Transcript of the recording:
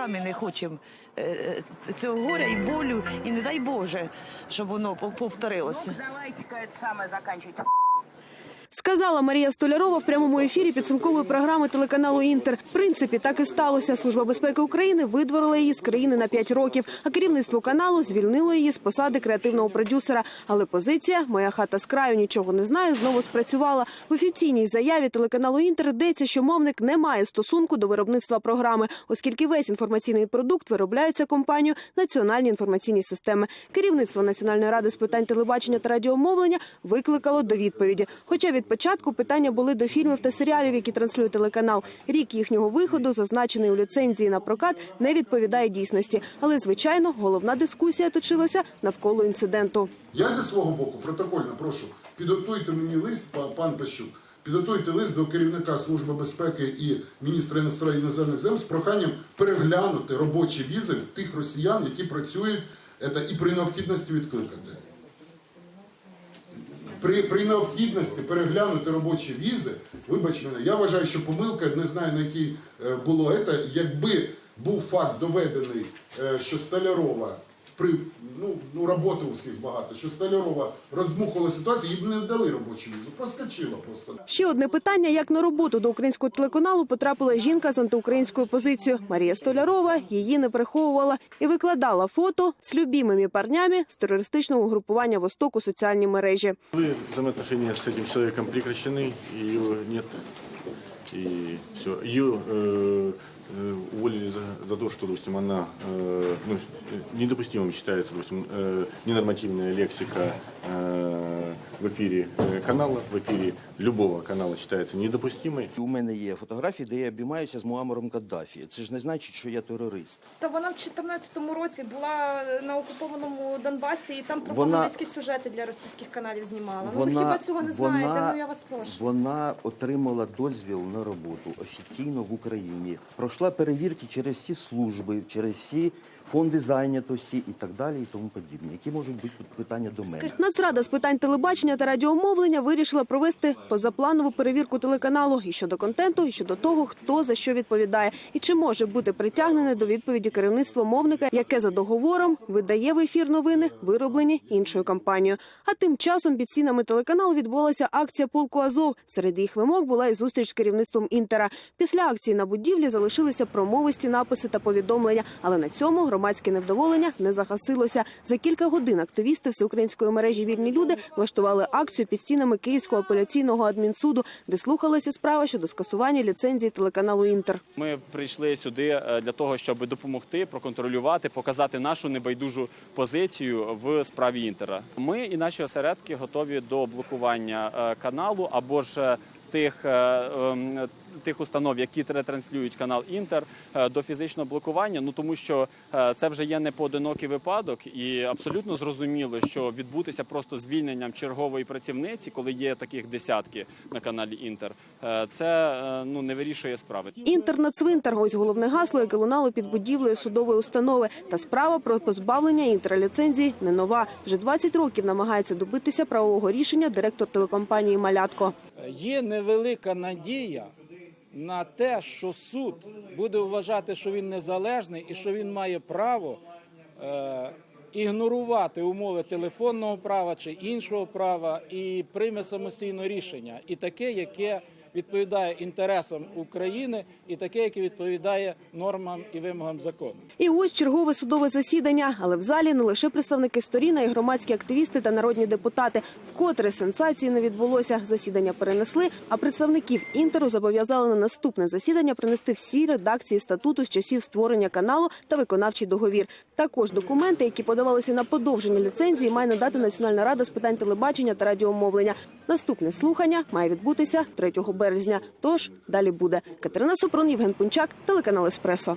самі не хочемо е, е, цього горя і болю, і не дай Боже, щоб воно повторилося. Ну, давайте-ка это самое заканчивайте. Сказала Марія Столярова в прямому ефірі підсумкової програми телеканалу Інтер. В принципі, так і сталося. Служба безпеки України видворила її з країни на 5 років, а керівництво каналу звільнило її з посади креативного продюсера. Але позиція Моя хата з краю нічого не знаю знову спрацювала. В офіційній заяві телеканалу Інтер йдеться, що мовник не має стосунку до виробництва програми, оскільки весь інформаційний продукт виробляється компанією Національні інформаційні системи. Керівництво Національної ради з питань телебачення та радіомовлення викликало до відповіді. Хоча від початку питання були до фільмів та серіалів, які транслює телеканал. Рік їхнього виходу, зазначений у ліцензії на прокат, не відповідає дійсності. Але звичайно, головна дискусія точилася навколо інциденту. Я зі свого боку протокольно прошу, підготуйте мені лист, па- пан Пащук, підготуйте лист до керівника Служби безпеки і міністра іноземних земель з проханням переглянути робочі візи тих росіян, які працюють, це, і при необхідності відкликати. При, при необхідності переглянути робочі візи, вибач мене, я вважаю, що помилка, не знаю на якій е, було це, якби був факт доведений, е, що Столярова при ну, ну роботи у всіх багато, що Столярова роздмухала ситуацію, їй б не дали робочу візу, проскочила просто. Ще одне питання: як на роботу до українського телеканалу потрапила жінка з антиукраїнською позицією. Марія Столярова її не приховувала і викладала фото з любимими парнями з терористичного угрупування Восток у соціальні мережі. Вы взаимоотношения с этим человеком прекращены, ее нет, и все. Ее э, э, уволили за, за то, что, допустим, она э, ну, э, недопустимым считается, допустим, э, ненормативная лексика э, в эфире э, канала, в эфире любого канала считается недопустимой. У мене є фотографії, де я обіймаюся з Муамаром Каддафі. Це ж не значить, що я терорист. Та вона в 2014 році була на окупованому Донбасі і там Вона- пропагандистські сюжети для російських каналів знімала. ну ви хіба цього не знаєте? Ну я вас прошу. Вона отримала дозвіл на роботу офіційно в Україні. Пройшла перевірки через всі служби, через всі фонди зайнятості і так далі, і тому подібне. Які можуть бути питання до мене? Нацрада з питань телебачення та радіомовлення вирішила провести позапланову перевірку телеканалу і щодо контенту, і щодо того, хто за що відповідає, і чи може бути притягнене до відповіді керівництво мовника, яке за договором видає в ефір новини, вироблені іншою компанією. А тим часом під стінами телеканалу відбулася акція полку Азов. Серед їх вимог була і зустріч з керівництвом Інтера. Після акції на будівлі залишилися промовисті написи та повідомлення, але на цьому громадське невдоволення не загасилося. За кілька годин активісти всеукраїнської мережі Вільні люди влаштували акцію під стінами Київського апеляційного адмінсуду, де слухалася справа щодо скасування ліцензії телеканалу Інтер. Ми прийшли сюди е, для того, щоб допомогти, проконтролювати, показати нашу небайдужу позицію в справі інтера. Ми і наші осередки готові до блокування е, каналу або ж е, тих. Тих установ, які транслюють канал Інтер е, до фізичного блокування, ну тому що е, це вже є не поодинокий випадок, і абсолютно зрозуміло, що відбутися просто звільненням чергової працівниці, коли є таких десятки на каналі Інтер, е, це ну не вирішує справи. Інтер на цвинтар. Ось головне гасло, яке лунало під будівлею судової установи. Та справа про позбавлення інтерліцензії не нова. Вже 20 років намагається добитися правового рішення директор телекомпанії Малятко. Є невелика надія на те, що суд буде вважати, що він незалежний і що він має право е, ігнорувати умови телефонного права чи іншого права і прийме самостійно рішення, і таке, яке відповідає інтересам України, і таке, яке відповідає нормам і вимогам закону. І ось чергове судове засідання. Але в залі не лише представники сторін, а й громадські активісти та народні депутати. Вкотре сенсації не відбулося. Засідання перенесли, а представників інтеру зобов'язали на наступне засідання принести всі редакції статуту з часів створення каналу та виконавчий договір. Також документи, які подавалися на подовження ліцензії, має надати Національна рада з питань телебачення та радіомовлення. Наступне слухання має відбутися 3 березня. Тож далі буде Катерина Супрун, Євген Пунчак, телеканал Еспресо.